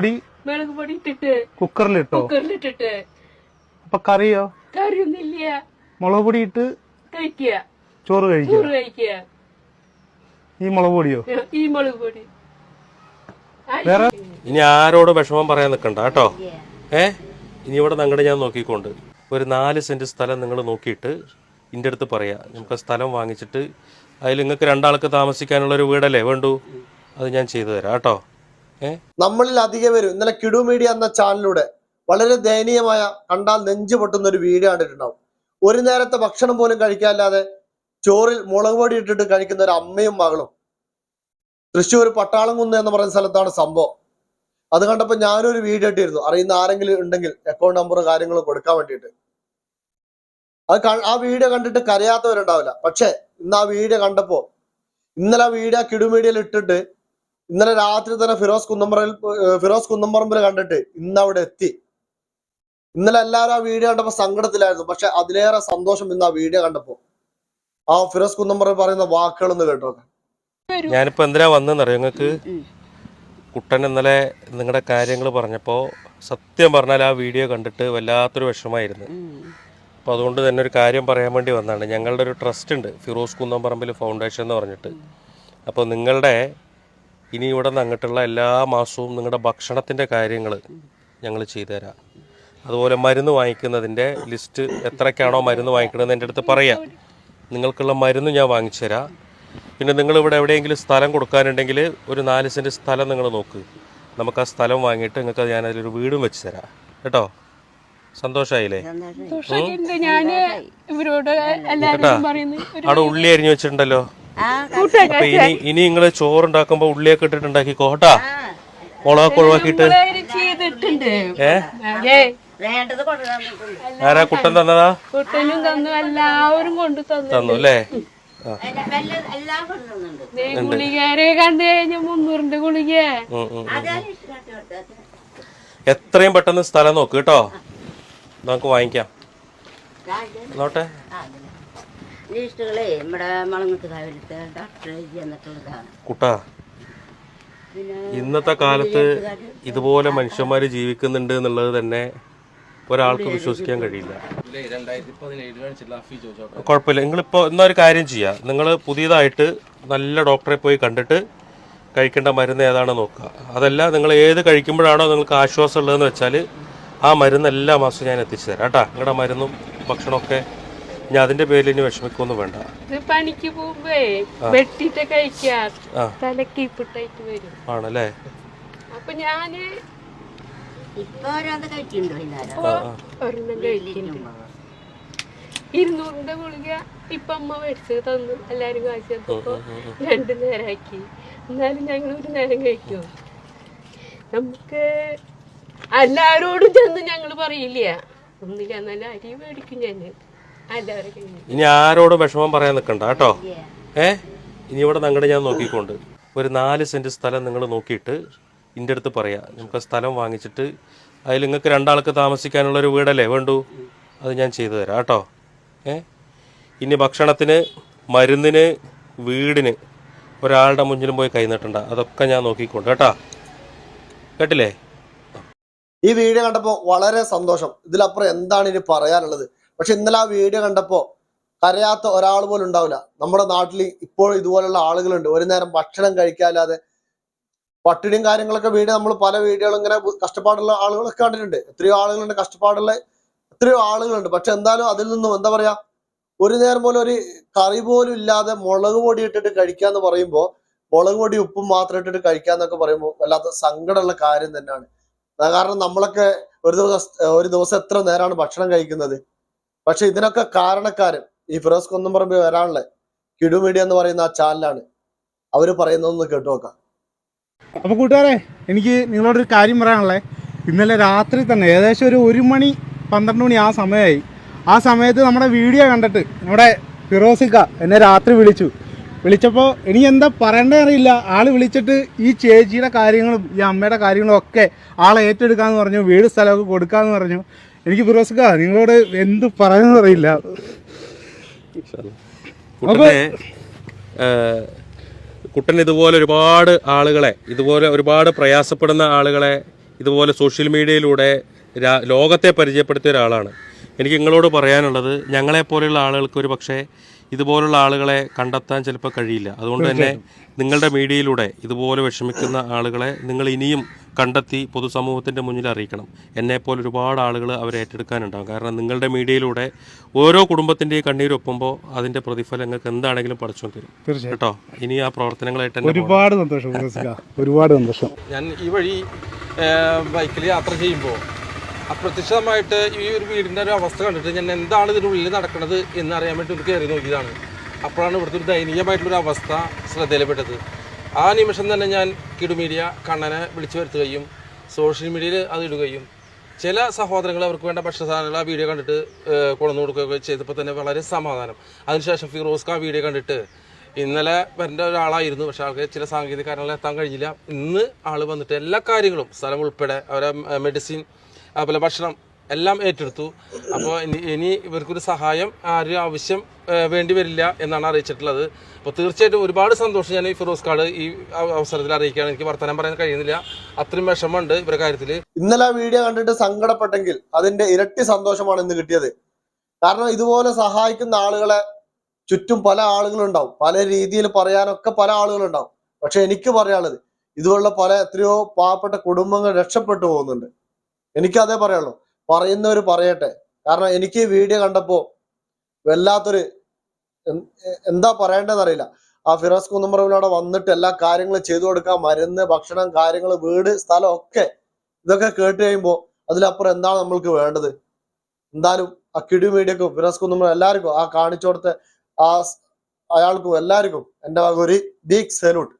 പൊടി? മുളക് പൊടി ഇട്ടിട്ട്. കുക്കറിലിട്ടോ? കുക്കറിലിട്ടിട്ട്. അപ്പൊ കറിയോ? കറിയൊന്നുമില്ല. മുളക് പൊടി ഇട്ട് കഴിക്കുക. ചോറ് കഴിക്കുക. ചോറ് കഴിക്കുക. ഈ മുളക് പൊടിയോ? ഈ മുളക് പൊടി. വേറെ? ഇനി ആരോട് വിഷമം പറയാൻ നിൽക്കണ്ട കേട്ടോ? ഏ? ഇനി ഇവിടെ നിങ്ങളുടെ ഞാൻ നോക്കിക്കൊണ്ട് ഒരു നാല് സെന്റ് സ്ഥലം നിങ്ങൾ നോക്കിയിട്ട് ഇന്റെ അടുത്ത് പറയാ. നമുക്ക് സ്ഥലം വാങ്ങിച്ചിട്ട് അതിൽ നിങ്ങൾക്ക് രണ്ടാൾക്ക് താമസിക്കാനുള്ള ഒരു വീടല്ലേ വേണ്ടു? അത് ഞാൻ ചെയ്തു തരാം കേട്ടോ? നമ്മളിൽ അധികം പേരും ഇന്നലെ കിടു മീഡിയ എന്ന ചാനലിലൂടെ വളരെ ദയനീയമായ കണ്ടാൽ നെഞ്ചു പൊട്ടുന്ന ഒരു വീഡിയോ കണ്ടിട്ടുണ്ടാവും. ഒരു നേരത്തെ ഭക്ഷണം പോലും കഴിക്കാല്ലാതെ ചോറിൽ മുളക് പൊടി ഇട്ടിട്ട് കഴിക്കുന്ന ഒരു അമ്മയും മകളും. തൃശ്ശൂർ പട്ടാളംകുന്ന് എന്ന് പറയുന്ന സ്ഥലത്താണ് സംഭവം. അത് കണ്ടപ്പോൾ ഞാനൊരു വീഡിയോ ഇട്ടിരുന്നു. അറിയുന്ന ആരെങ്കിലും ഉണ്ടെങ്കിൽ അക്കൗണ്ട് നമ്പറും കാര്യങ്ങളും കൊടുക്കാൻ വേണ്ടിയിട്ട്. അത് ആ വീഡിയോ കണ്ടിട്ട് കരയാത്തവരുണ്ടാവില്ല. പക്ഷെ ഇന്ന് ആ വീഡിയോ കണ്ടപ്പോൾ ഇന്നലെ ആ വീഡിയോ കിടുമീഡിയയിൽ ഇട്ടിട്ട് ഇന്നലെ രാത്രി തന്നെ ഫിറോസ് കുന്നമ്പറയിൽ ഫിറോസ് കുന്നമ്പറമ്പിൽ കണ്ടിട്ട് ഇന്ന് അവിടെ എത്തി. ഇന്നലെ എല്ലാവരും ആ വീഡിയോ കണ്ടപ്പോ സങ്കടത്തിലായിരുന്നു. പക്ഷെ അതിലേറെ സന്തോഷം ഇന്ന് ആ വീഡിയോ കണ്ടപ്പോ. ആ ഫിറോസ് കുന്നമ്പറ പറയുന്ന വാക്കുകളൊന്ന് കേട്ടോ ഞാനിപ്പോൾ എന്തിനാ വന്നതെന്നറിയോ നിങ്ങൾക്ക് കുട്ടൻ ഇന്നലെ നിങ്ങളുടെ കാര്യങ്ങൾ പറഞ്ഞപ്പോൾ സത്യം പറഞ്ഞാൽ ആ വീഡിയോ കണ്ടിട്ട് വല്ലാത്തൊരു വിഷമമായിരുന്നു. അപ്പോൾ അതുകൊണ്ട് തന്നെ ഒരു കാര്യം പറയാൻ വേണ്ടി വന്നതാണ്. ഞങ്ങളുടെ ഒരു ട്രസ്റ്റ് ഉണ്ട് ഫിറോസ് കുന്നംപറമ്പിൽ ഫൗണ്ടേഷൻ എന്ന് പറഞ്ഞിട്ട്. അപ്പോൾ നിങ്ങളുടെ ഇനി ഇവിടെ നിന്ന് അങ്ങോട്ടുള്ള എല്ലാ മാസവും നിങ്ങളുടെ ഭക്ഷണത്തിന്റെ കാര്യങ്ങൾ ഞങ്ങൾ ചെയ്തുതരാം. അതുപോലെ മരുന്ന് വാങ്ങിക്കുന്നതിന്റെ ലിസ്റ്റ് എത്രയ്ക്കാണോ മരുന്ന് വാങ്ങിക്കണമെന്ന് എന്റെ അടുത്ത് പറയാം. നിങ്ങൾക്കുള്ള മരുന്ന് ഞാൻ വാങ്ങിച്ചു തരാം. പിന്നെ നിങ്ങൾ ഇവിടെ എവിടെയെങ്കിലും സ്ഥലം കൊടുക്കാനുണ്ടെങ്കിൽ ഒരു നാല് സെന്റ് സ്ഥലം നിങ്ങൾ നോക്ക്. നമുക്ക് ആ സ്ഥലം വാങ്ങിയിട്ട് നിങ്ങൾക്ക് ഞാൻ അതിലൊരു വീടും വെച്ച് തരാം. കേട്ടോ? സന്തോഷായില്ലേ? അവിടെ ഉള്ളി അരിഞ്ഞു വെച്ചിട്ടുണ്ടല്ലോ. അപ്പൊ ഇനി ഇനി നിങ്ങൾ ചോറുണ്ടാക്കുമ്പോ ഉള്ളിയൊക്കെ ഇട്ടിട്ട് ഉണ്ടാക്കിക്കോ കേട്ടാ? മുളകൊക്കെ ഒഴിവാക്കിയിട്ട്? ഏ? ആരാ കുട്ടൻ തന്നതാ? കുട്ടനും തന്നു എല്ലാവരും കൊണ്ടു തന്നു. തന്നു അല്ലേ? ഗുളികേരെ കണ്ടു കഴിഞ്ഞ മുന്നൂറിന്റെ ഗുളിക. എത്രയും പെട്ടെന്ന് സ്ഥലം നോക്ക് കേട്ടോ. നമുക്ക് വാങ്ങിക്കാം. നോട്ടെ? ലിസ്റ്റുകളെ നമ്മുടെ മളങ്ങത്ത് കാവിലത്തെ ഡോക്ടർ എഴുതി തന്നിട്ടുള്ളതാണ് കുട്ടാ പിന്നെ ഇന്നത്തെ കാലത്ത് ഇതുപോലെ മനുഷ്യന്മാർ ജീവിക്കുന്നുണ്ട് എന്നുള്ളത് തന്നെ ഒരാൾക്ക് വിശ്വസിക്കാൻ കഴിയില്ല. കുഴപ്പമില്ല. നിങ്ങളിപ്പോൾ എന്നാ ഒരു കാര്യം ചെയ്യുക നിങ്ങൾ പുതിയതായിട്ട് നല്ല ഡോക്ടറെ പോയി കണ്ടിട്ട് കഴിക്കേണ്ട മരുന്ന് ഏതാണെന്ന് നോക്കുക. അതല്ല നിങ്ങൾ ഏത് കഴിക്കുമ്പോഴാണോ നിങ്ങൾക്ക് ആശ്വാസം ഉള്ളതെന്ന് വെച്ചാൽ ആ മരുന്ന് എല്ലാ മാസവും ഞാൻ എത്തിച്ചു തരാം. കേട്ടാ നിങ്ങളുടെ മരുന്നും ഭക്ഷണമൊക്കെ ഞാൻ അതിന്റെ പേരിൽ ഇനി വിഷമിക്കൊന്നും വേണ്ട. ഇത് പണിക്ക് പോകുമ്പേ വെട്ടിട്ട് കഴിക്കാ. ആ. തലക്കീപ്പിട്ടായിട്ട് വരും. ആണല്ലേ? അപ്പൊ ഞാൻ ഇപ്പൊ ഓരോന്ന് കഴിക്കുന്നുണ്ടോ ഇന്നാലും ഇപ്പൊ ഒരെണ്ണം കഴിക്കുന്നുണ്ട് ഇരുന്നൂറിന്റെ ഗുളിക ഇപ്പൊ അമ്മ മേടിച്ച് തന്നു. എല്ലാരും കാശ് തന്നപ്പോ രണ്ടു നേരമാക്കി എന്നാലും ഞങ്ങൾ ഒരു നേരം കഴിക്കും. നമുക്ക് എല്ലാരോടും ചെന്ന് ഞങ്ങൾ പറയില്ല. ഒന്നില്ല എന്നാലും അരി മേടിക്കും ഞാൻ ഇനി ആരോടും വിഷമം പറയാൻ നിൽക്കണ്ട കേട്ടോ? ഏ? ഇനി ഇവിടെ നിങ്ങളുടെ ഞാൻ നോക്കിക്കൊണ്ട്. ഒരു നാല് സെന്റ് സ്ഥലം നിങ്ങൾ നോക്കിയിട്ട് ഇന്റെ അടുത്ത് പറയാം. നമുക്ക് സ്ഥലം വാങ്ങിച്ചിട്ട് അതിൽ നിങ്ങൾക്ക് രണ്ടാൾക്ക് താമസിക്കാനുള്ള ഒരു വീടല്ലേ വേണ്ടു? അത് ഞാൻ ചെയ്തു തരാം കേട്ടോ? ഏ? ഇനി ഭക്ഷണത്തിന് മരുന്നിന് വീടിന് ഒരാളുടെ മുന്നിലും പോയി കൈനീട്ടണ്ട അതൊക്കെ ഞാൻ നോക്കിക്കൊണ്ട് കേട്ടാ? കേട്ടില്ലേ? ഈ വീഡിയോ കണ്ടപ്പോൾ വളരെ സന്തോഷം. ഇതിലപ്പുറം എന്താണ് ഇനി പറയാനുള്ളത്? പക്ഷെ ഇന്നലെ ആ വീഡിയോ കണ്ടപ്പോ കരയാത്ത ഒരാൾ പോലും ഉണ്ടാവില്ല. നമ്മുടെ നാട്ടിൽ ഇപ്പോൾ ഇതുപോലുള്ള ആളുകളുണ്ട്. ഒരു നേരം ഭക്ഷണം കഴിക്കാല്ലാതെ പട്ടിണിയും കാര്യങ്ങളൊക്കെ വീട് നമ്മൾ പല വീടുകളും ഇങ്ങനെ കഷ്ടപ്പാടുള്ള ആളുകളൊക്കെ കണ്ടിട്ടുണ്ട്. എത്രയോ ആളുകളുണ്ട് കഷ്ടപ്പാടുള്ള എത്രയോ ആളുകളുണ്ട്. പക്ഷെ എന്തായാലും അതിൽ നിന്നും എന്താ പറയാ ഒരു നേരം പോലും ഒരു കറി പോലും ഇല്ലാതെ മുളക് പൊടി ഇട്ടിട്ട് കഴിക്കാന്ന് പറയുമ്പോൾ മുളക് പൊടി ഉപ്പും മാത്രം ഇട്ടിട്ട് കഴിക്കാന്നൊക്കെ പറയുമ്പോൾ വല്ലാത്ത സങ്കടമുള്ള കാര്യം തന്നെയാണ്. കാരണം നമ്മളൊക്കെ ഒരു ദിവസം ഒരു ദിവസം എത്ര നേരമാണ് ഭക്ഷണം കഴിക്കുന്നത്? പക്ഷെ ഇതിനൊക്കെ കാരണക്കാരൻ ഈ ഫിറോസ് കുന്നംപറമ്പ് വരാനുള്ള കിടു മീഡിയ എന്ന് പറയുന്ന ആ ചാനലാണ്. അവർ പറയുന്നതെന്ന് കേട്ടു നോക്കാം. അപ്പോൾ കൂട്ടുകാരെ എനിക്ക് നിങ്ങളോടൊരു കാര്യം പറയാനുള്ളത് ഇന്നലെ രാത്രി തന്നെ ഏകദേശം ഒരു ഒരു മണി പന്ത്രണ്ട് മണി ആ സമയമായി. ആ സമയത്ത് നമ്മുടെ വീഡിയോ കണ്ടിട്ട് നമ്മുടെ ഫിറോസിക്ക എന്നെ രാത്രി വിളിച്ചു. വിളിച്ചപ്പോൾ എനിക്ക് എന്താ പറയണ്ടേ അറിയില്ല. ആൾ വിളിച്ചിട്ട് ഈ ചേച്ചിയുടെ കാര്യങ്ങളും ഈ അമ്മയുടെ കാര്യങ്ങളും ഒക്കെ ആളെ ഏറ്റെടുക്കാന്ന് പറഞ്ഞു വീട് സ്ഥലമൊക്കെ കൊടുക്കാന്ന് പറഞ്ഞു. എനിക്ക് ഫിറോസ്ക നിങ്ങളോട് എന്ത് ഏഹ്, കുട്ടൻ ഇതുപോലെ ഒരുപാട് ആളുകളെ ഇതുപോലെ ഒരുപാട് പ്രയാസപ്പെടുന്ന ആളുകളെ ഇതുപോലെ സോഷ്യൽ മീഡിയയിലൂടെ ലോകത്തെ പരിചയപ്പെടുത്തിയ ഒരാളാണ്. എനിക്ക് നിങ്ങളോട് പറയാനുള്ളത് ഞങ്ങളെപ്പോലെയുള്ള ആളുകൾക്ക് ഒരു പക്ഷേ ഇതുപോലുള്ള ആളുകളെ കണ്ടെത്താൻ ചിലപ്പോൾ കഴിയില്ല. അതുകൊണ്ട് തന്നെ നിങ്ങളുടെ മീഡിയയിലൂടെ ഇതുപോലെ വിഷമിക്കുന്ന ആളുകളെ നിങ്ങൾ ഇനിയും കണ്ടെത്തി പൊതുസമൂഹത്തിന്റെ മുന്നിൽ അറിയിക്കണം. എന്നെപ്പോലെ ഒരുപാട് ആളുകൾ അവരെ ഏറ്റെടുക്കാനുണ്ടാകും കാരണം നിങ്ങളുടെ മീഡിയയിലൂടെ ഓരോ കുടുംബത്തിന്റെയും കണ്ണീരൊപ്പുമ്പോൾ അതിന്റെ പ്രതിഫലങ്ങൾക്ക് എന്താണെങ്കിലും പഠിച്ചു തരും. കേട്ടോ? ഇനി ആ പ്രവർത്തനങ്ങളായിട്ട് ഒരുപാട് സന്തോഷം ഒരുപാട് സന്തോഷം. ഞാൻ ഈ വഴി ബൈക്കിൽ യാത്ര ചെയ്യുമ്പോൾ അപ്രത്യക്ഷമായിട്ട് ഈ ഒരു വീടിന്റെ ഒരു അവസ്ഥ കണ്ടിട്ട് ഞാൻ എന്താണ് ഇതിനുള്ളിൽ നടക്കുന്നത് എന്ന് അറിയാൻ വേണ്ടി ഒന്ന് കയറി നോക്കിയതാണ്. അപ്പോഴാണ് ഇവിടുത്തെ ഒരു ദയനീയമായിട്ടുള്ളൊരു അവസ്ഥ ശ്രദ്ധയിൽപ്പെട്ടത്. ആ നിമിഷം തന്നെ ഞാൻ കിടുമീഡിയ കണ്ണനെ വിളിച്ചു വരുത്തുകയും സോഷ്യൽ മീഡിയയിൽ അത് ഇടുകയും ചില സഹോദരങ്ങൾ അവർക്ക് വേണ്ട ഭക്ഷണസാധനങ്ങൾ ആ വീഡിയോ കണ്ടിട്ട് കൊണ്ടു കൊടുക്കുകയൊക്കെ ചെയ്തപ്പോൾ തന്നെ വളരെ സമാധാനം. അതിനുശേഷം ഫിറോസ്ക്ക് ആ വീഡിയോ കണ്ടിട്ട് ഇന്നലെ വരേണ്ട ഒരാളായിരുന്നു പക്ഷെ ആൾക്ക് ചില സാങ്കേതിക കാരണങ്ങൾ എത്താൻ കഴിഞ്ഞില്ല. ഇന്ന് ആൾ വന്നിട്ട് എല്ലാ കാര്യങ്ങളും സ്ഥലം ഉൾപ്പെടെ അവരെ മെഡിസിൻ അതുപോലെ ഭക്ഷണം എല്ലാം ഏറ്റെടുത്തു. അപ്പോൾ ഇനി ഇവർക്കൊരു സഹായം ആരും ആവശ്യം വേണ്ടി വരില്ല എന്നാണ് അറിയിച്ചിട്ടുള്ളത്. അപ്പോൾ തീർച്ചയായിട്ടും ഒരുപാട് സന്തോഷം ഞാൻ ഈ ഫിറോസ് കാർഡ് ഈ അവസരത്തിൽ അറിയിക്കുകയാണ്. എനിക്ക് വർത്തമാനം പറയാൻ കഴിയുന്നില്ല. അത്രയും വിഷമമുണ്ട് ഇവരുടെ കാര്യത്തിൽ ഇന്നലെ വീഡിയോ കണ്ടിട്ട് സങ്കടപ്പെട്ടെങ്കിൽ അതിന്റെ ഇരട്ടി സന്തോഷമാണ് ഇന്ന് കിട്ടിയത്. കാരണം ഇതുപോലെ സഹായിക്കുന്ന ആളുകളെ ചുറ്റും പല ആളുകളുണ്ടാവും. പല രീതിയിൽ പറയാനൊക്കെ പല ആളുകളുണ്ടാവും. പക്ഷെ എനിക്ക് പറയാനുള്ളത് ഇതുപോലുള്ള പല എത്രയോ പാവപ്പെട്ട കുടുംബങ്ങൾ രക്ഷപ്പെട്ടു പോകുന്നുണ്ട്. എനിക്ക് അതേ പറയുള്ളൂ പറയുന്നവർ പറയട്ടെ. കാരണം എനിക്ക് വീഡിയോ കണ്ടപ്പോ വല്ലാത്തൊരു എന്താ പറയേണ്ടതെന്ന് അറിയില്ല. ആ ഫിറോസ് കുന്നമ്പറവിലൂടെ വന്നിട്ട് എല്ലാ കാര്യങ്ങളും ചെയ്തു കൊടുക്കുക മരുന്ന് ഭക്ഷണം കാര്യങ്ങൾ വീട് സ്ഥലം ഒക്കെ ഇതൊക്കെ കേട്ട് കഴിയുമ്പോൾ അതിലപ്പുറം എന്താണ് നമ്മൾക്ക് വേണ്ടത്? എന്തായാലും ആ കിടി മീഡിയക്കും ഫിറോസ് കുന്നുമ്പ എല്ലാവർക്കും ആ കാണിച്ചു കൊടുത്ത ആ അയാൾക്കും എല്ലാവർക്കും എന്റെ ഒരു ബിഗ് സല്യൂട്ട്